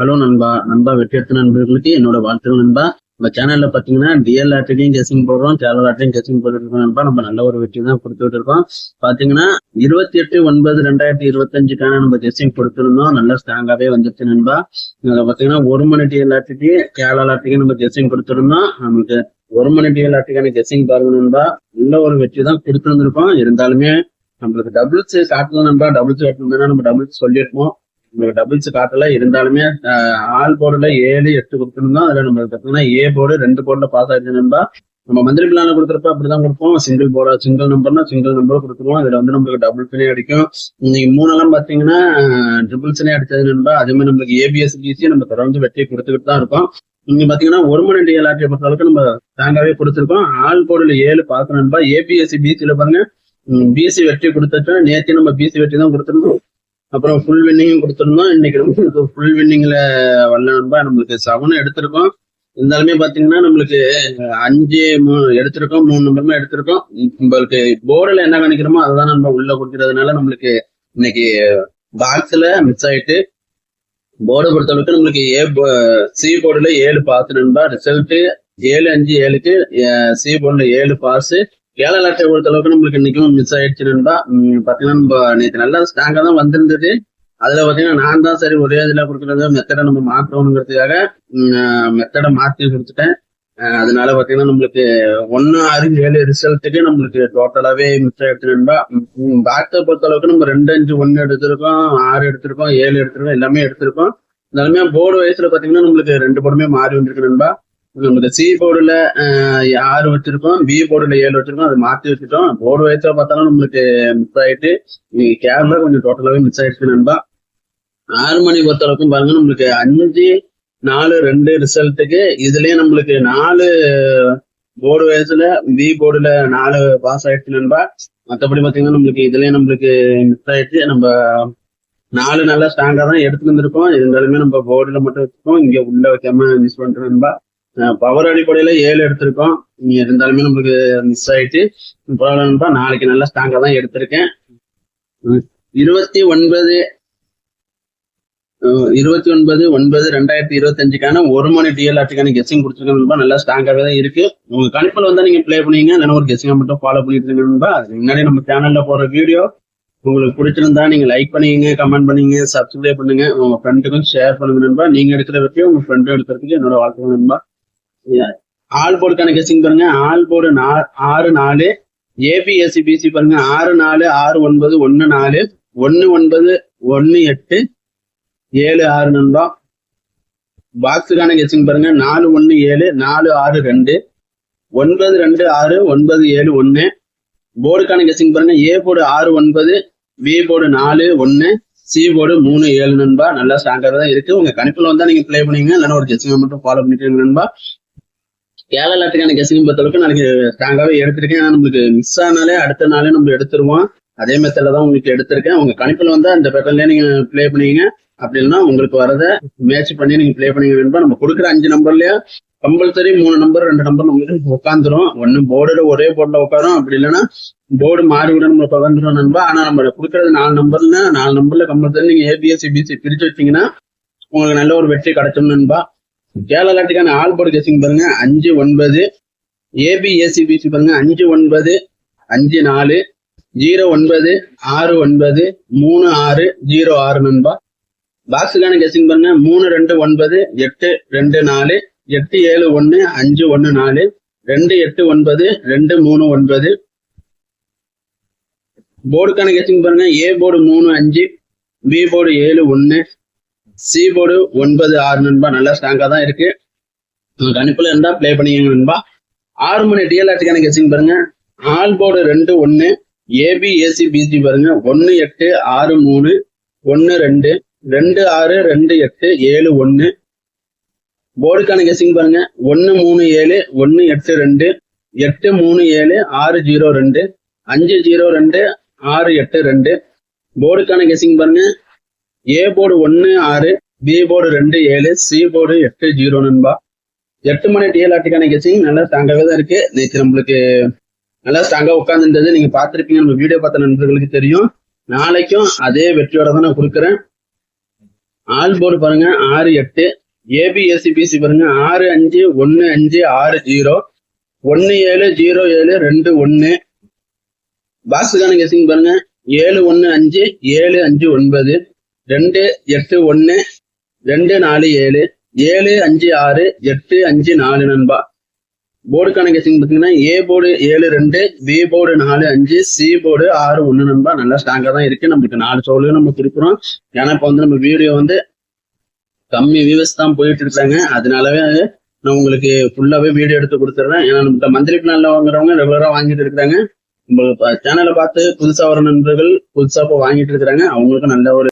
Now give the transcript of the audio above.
Hello நண்பா நண்பா வெற்றியத்து நண்பர்களுக்கு என்னோட வாழ்த்துக்கள் நண்பா. நம்ம சேனல்ல பாத்தீங்கன்னா டிஎல் லாட்டரியும் கெசிங் போடுறோம் கேரளா லாட்டரியும் கெசிங் போட்டுருக்கோம் நண்பா. நம்ம நல்ல ஒரு வெற்றி தான் கொடுத்துட்டு இருக்கோம் பாத்தீங்கன்னா இருபத்தி எட்டு ஒன்பது ரெண்டாயிரத்தி இருபத்தஞ்சுக்கான நம்ம கெசிங் கொடுத்துருந்தோம். நல்ல ஸ்ட்ராங்காவே வந்துருச்சு நண்பா. அதுல பாத்தீங்கன்னா ஒரு மணி டிஎல் லாட்டரிக்கு கேரளா லாட்டரிக்கு நம்ம கெசிங் கொடுத்துருந்தோம். நமக்கு ஒரு மணி டிஎல் லாட்டரிக்கான கெசிங் பாருங்க நண்பா. நல்ல ஒரு வெற்றி தான் கொடுத்துருந்துருக்கோம். இருந்தாலுமே நம்மளுக்கு டபுள்ஸ் காட்டல நண்பா. டபுள்ஸ் காட்டணும்னா நம்ம டபுள்ஸ் சொல்லியிருப்போம் உங்களுக்கு டபுள்ஸ் காட்டல இருந்தாலுமே ஆல் போர்டுல ஏழு எட்டு கொடுத்துருந்தோம் அதுல நம்ம பார்த்தீங்கன்னா ஏ போர்டு ரெண்டு போர்டுல பாஸ் ஆயிடுச்சு நண்பா. நம்ம மந்திரி பிளான கொடுத்துருப்ப அப்படிதான் கொடுப்போம். சிங்கிள் போர்டா சிங்கிள் நம்பர்னா சிங்கிள் நம்பர் கொடுத்துருவோம். இதுல வந்து நம்மளுக்கு டபுள் பினே அடிக்கும். இன்னைக்கு மூணெல்லாம் பாத்தீங்கன்னா ட்ரிபிள்ஸ்னே அடிச்சது நண்பா. அதே மாதிரி நம்மளுக்கு ஏபிஎஸ் பிசி நம்ம தொடர்ந்து வெற்றியை கொடுத்துக்கிட்டு தான் இருக்கோம். இங்க பாத்தீங்கன்னா ஒரு மணி டிஎல்ஆர்டியை பொறுத்த அளவுக்கு நம்ம ஸ்ட்ராங்காவே கொடுத்துருக்கோம். ஆல் போர்டுல ஏழு பாஸ் நண்பா. ஏபிஎஸ்சி பிசியில பாருங்க. பிசி வெற்றி கொடுத்துட்டோம் நேற்று நம்ம பிசி வெற்றி தான் கொடுத்துருந்தோம். அப்புறம் ஃபுல் வின்னிங்கும் கொடுத்துருந்தோம். இன்னைக்கு நம்மளுக்கு ஃபுல் வின்னிங்ல வரல நண்பா. நம்மளுக்கு செவனும் எடுத்திருக்கோம். இருந்தாலுமே பாத்தீங்கன்னா நம்மளுக்கு அஞ்சு மூணு எடுத்திருக்கோம். மூணு நம்பருமே எடுத்திருக்கோம். நம்மளுக்கு போர்டுல என்ன கணிக்கிறோமோ அதுதான் நம்ம உள்ள கொடுக்கறதுனால நம்மளுக்கு இன்னைக்கு பாக்ஸ்ல மிஸ் ஆயிட்டு போர்டை பொறுத்தளவுக்கு நம்மளுக்கு ஏ சி போர்டுல ஏழு பாஸ் நண்பா. ரிசல்ட்டு ஏழு அஞ்சு ஏழுக்கு சி போர்டில் ஏழு பாஸ் ஏழை லட்சம் பொறுத்த அளவுக்கு நம்மளுக்கு இன்னைக்கும் மிஸ் ஆயிடுச்சு பாத்தீங்கன்னா நம்ம நேற்று நல்லா ஸ்ட்ராங்கா தான் வந்திருந்தது. அதுல பாத்தீங்கன்னா நான் தான் சரி ஒரே இதுல கொடுக்கறது மெத்தடை நம்ம மாற்றணுங்கிறதுக்காக மெத்தடை மாத்தி கொடுத்துட்டேன். அதனால பாத்தீங்கன்னா நம்மளுக்கு ஒன்னு ஆறு ஏழு ரிசல்ட்டுக்கு நம்மளுக்கு டோட்டலாவே மிஸ் ஆயிடுச்சு நண்பா பேக்கை பொறுத்த அளவுக்கு நம்ம ரெண்டு அஞ்சு ஒன்னு எடுத்திருக்கோம் ஆறு எடுத்திருக்கோம் ஏழு எடுத்திருக்கோம் எல்லாமே எடுத்திருக்கோம். இருந்தாலுமே போர்டு வயசுல பாத்தீங்கன்னா நம்மளுக்கு ரெண்டு படமே மாறி வந்திருக்கு நண்பா இந்த சி போர்டுல ஆறு வச்சிருக்கோம் பி போர்டுல ஏழு வச்சிருக்கோம் அதை மாத்தி வச்சுட்டோம். போர்டு வயசுல பார்த்தாலும் நம்மளுக்கு மிஸ் ஆயிட்டு இன்னைக்கு கேரளா கொஞ்சம் டோட்டலாவே மிஸ் ஆயிடுச்சு நண்பா. ஆறு மணி பொறுத்த அளவுக்கும் பாருங்க நம்மளுக்கு அஞ்சு நாலு ரெண்டு ரிசல்ட்டுக்கு இதுலயே நம்மளுக்கு நாலு போர்டு வயசுல பி போர்டுல நாலு பாஸ் ஆயிடுச்சு நண்பா. மற்றபடி பாத்தீங்கன்னா நம்மளுக்கு இதுலயே நம்மளுக்கு மிஸ் ஆயிடுச்சு. நம்ம நாலு நல்லா ஸ்ட்ராங்கா தான் எடுத்துட்டு வந்திருக்கோம். இருந்தாலுமே நம்ம போர்டுல மட்டும் வச்சுக்கோம் இங்க உள்ள வைக்காம மிஸ் பண்றோம் நண்பா. பவர் அடிப்படையில ஏழு எடுத்திருக்கோம். நீங்கள் இருந்தாலுமே நம்மளுக்கு மிஸ் ஆயிட்டு பரவாயில்ல நாளைக்கு நல்லா ஸ்ட்ராங்கா தான் எடுத்திருக்கேன். இருபத்தி ஒன்பது இருபத்தி ஒன்பது ஒன்பது ரெண்டாயிரத்தி இருபத்தஞ்சுக்கான ஒரு மணி டிஎல்ஆர்டிக்கான கெஸ்ஸிங் கொடுத்துருக்கேன் நல்லா ஸ்ட்ராங்காகவே தான் இருக்கு. உங்க கணிப்பில் வந்தா நீங்க ப்ளே பண்ணீங்க இல்லைன்னா ஒரு கெஸ்ஸிங்கை மட்டும் ஃபாலோ பண்ணிட்டு இருக்கீங்க அதுக்கு முன்னாடி நம்ம சேனல்ல போற வீடியோ உங்களுக்கு பிடிச்சிருந்தா நீங்க லைக் பண்ணீங்க கமெண்ட் பண்ணீங்க சப்ஸ்கிரைப் பண்ணுங்க. உங்க ஃப்ரெண்டுக்கும் ஷேர் பண்ணுங்க நண்பா. நீங்க எடுக்கிற வரைக்கும் உங்க ஃப்ரெண்டும் எடுக்கிறதுக்கு என்னோட வாழ்க்கை நண்பா. ஆல் போர்டுக்கான கெஸ்ஸிங் பாருங்க. ஆல் போர்டு ஆறு நாலு. ஏபிஎஸ்சி பிசி பாருங்க. ஆறு நாலு ஆறு ஒன்பது ஒன்னு நாலு. ஒன்னு ஒன்பது ஒன்னு எட்டு. ஏழு ஆறு நண்பா. பாக்ஸுக்கான கெஸ்டிங் பாருங்க. நாலு ஒன்னு ஏழு. நாலு ஆறு ரெண்டு. ஒன்பது ரெண்டு ஆறு. ஒன்பது ஏழு ஒன்னு. போர்டுக்கான கெஸ்டிங் பாருங்க. ஏ போர்டு ஆறு ஒன்பது. பி போர்டு நாலு ஒன்னு. சி போர்டு மூணு ஏழு நண்பா. நல்லா ஸ்ட்ராங்கா தான் இருக்கு. உங்க கணிப்பில் வந்தா நீங்க ப்ளே பண்ணீங்க இல்லைன்னா ஒரு கெஸ்டிங்கை மட்டும் ஃபாலோ பண்ணிட்டு நண்பா. கேரளா லாட்டுக்கான கெஸ்ஸிங் பொறுத்தளவுக்கு நாளைக்கு ஸ்ட்ராங்காவே எடுத்திருக்கேன். ஏன்னா நம்மளுக்கு மிஸ் ஆனாலே அடுத்த நாளே நம்ம எடுத்துருவோம் அதே மெத்தட்ல தான் உங்களுக்கு எடுத்திருக்கேன். உங்க கணிப்புல வந்தா அந்த பேட்டர்ல நீங்க ப்ளே பண்ணீங்க அப்படி இல்லைன்னா உங்களுக்கு வரத மேட்ச் பண்ணி நீங்க ப்ளே பண்ணீங்க வேணுமா நம்ம கொடுக்குற அஞ்சு நம்பர்லயே கம்பல்சரி மூணு நம்பர் ரெண்டு நம்பர் நம்மளுக்கு உட்காந்துரும் ஒன்னு போர்டுல ஒரே போர்டில் உட்காரும். அப்படி இல்லைன்னா போர்டு மாறி விட நம்ம உட்காந்துரும் நண்பா. ஆனா நம்ம கொடுக்கறது நாலு நம்பர்னா நாலு நம்பர்ல கம்பல்சரி நீங்க ஏபிஎஸ்சி பிசி பிரிச்சு வச்சீங்கன்னா உங்களுக்கு நல்ல ஒரு வெற்றி கிடைச்சோம் நண்பா. கேரளாட்டுக்கான ஆல் போர்டு கெஸிங் பாருங்க. அஞ்சு ஒன்பது. ஏபிஎஸ்சிபிசி பாருங்க. அஞ்சு ஒன்பது. அஞ்சு நாலு. ஜீரோ ஒன்பது. ஆறு ஒன்பது. மூணு ஆறு. ஜீரோ ஆறு நண்பா. பாக்ஸுக்கான கெஸிங் பாருங்க. மூணு ரெண்டு ஒன்பது. எட்டு ரெண்டு நாலு. எட்டு ஏழு ஒன்று அஞ்சு ஒன்று நாலு. ரெண்டு எட்டு ஒன்பது. ரெண்டு மூணு ஒன்பது. போர்டுக்கான கெஸிங் பாருங்க. ஏ போர்டு மூணு அஞ்சு. பி போர்டு ஏழு ஒன்று சி போர்டு ஒன்பது ஆறு நண்பா நல்லா ஸ்ட்ராங்கா தான் இருக்கு. உங்களுக்கு கணிப்புல இருந்தா ப்ளே பண்ணிக்கங்க நண்பா. ஆறு மணி டிஎல்ஆர்டிக்கான கெஸிங் பாருங்க. ஆல் போர்டு ரெண்டு ஒன்னு ஏபி ஏசி பிசி பாருங்க. ஒன்னு எட்டு ஆறு மூணு ஒன்னு ரெண்டு. ரெண்டு ஆறு ரெண்டு எட்டு ஏழு ஒன்னு போர்டுக்கான கெஸிங் பாருங்க. ஒன்னு மூணு ஏழு. ஒன்னு எட்டு ரெண்டு. எட்டு மூணு ஏழு. ஆறு ஜீரோ ரெண்டு. அஞ்சு ஜீரோ ரெண்டு. ஆறு எட்டு ரெண்டு. போர்டுக்கான கெஸிங் பாருங்க. ஏ போர்டு ஒன்னு ஆறு பி போர்டு ரெண்டு ஏழு சி போர்டு எட்டு ஜீரோ நண்பா. எட்டு மணி டிஎல்ஆர்டிக்கான கெஸிங் நல்லா ஸ்ட்ராங்காவே தான் இருக்கு. நேற்று நம்மளுக்கு நல்லா ஸ்ட்ராங்காக உட்காந்துருந்தது நீங்க பார்த்துருப்பீங்க நம்ம வீடியோ பார்த்த நண்பர்களுக்கு தெரியும். நாளைக்கும் அதே வெற்றியோட தான் நான் கொடுக்குறேன். ஆல் போர்டு பாருங்க ஆறு எட்டு. ஏபிஎஸ்சிபிசி பாருங்க ஆறு அஞ்சு ஒன்னு அஞ்சு ஆறு ஜீரோ. ஒன்னு ஏழு ஜீரோ ஏழு ரெண்டு ஒன்னு. பாக்ஸுக்கான கெசிங் பாருங்க ஏழு ஒன்னு அஞ்சு ஏழு அஞ்சு ஒன்பது. ரெண்டு எட்டு ஒன்னு ரெண்டு நாலு ஏழு ஏழு அஞ்சு ஆறு எட்டு அஞ்சு நாலு நண்பா. போர்டு கணக்கு பார்த்தீங்கன்னா ஏ போர்டு ஏழு ரெண்டு பி போர்டு நாலு அஞ்சு சி போர்டு ஆறு ஒன்று நண்பா. நல்லா ஸ்ட்ராங்காக தான் இருக்கு. நம்மளுக்கு நாலு சோழையும் நம்ம கொடுக்குறோம். ஏன்னா இப்போ வந்து நம்ம வீடியோ வந்து கம்மி வியூஸ் தான் போயிட்டு இருக்காங்க. அதனாலவே நான் உங்களுக்கு ஃபுல்லாவே வீடியோ எடுத்து கொடுத்துட்றேன் ஏன்னா நம்ம மந்த்லி பிளான்ல வாங்குறவங்க ரெகுலரா வாங்கிட்டு இருக்காங்க நம்ம சேனலை பார்த்து புதுசா வர நண்பர்கள் புதுசா இப்போ வாங்கிட்டு இருக்கிறாங்க. அவங்களுக்கும் நல்ல ஒரு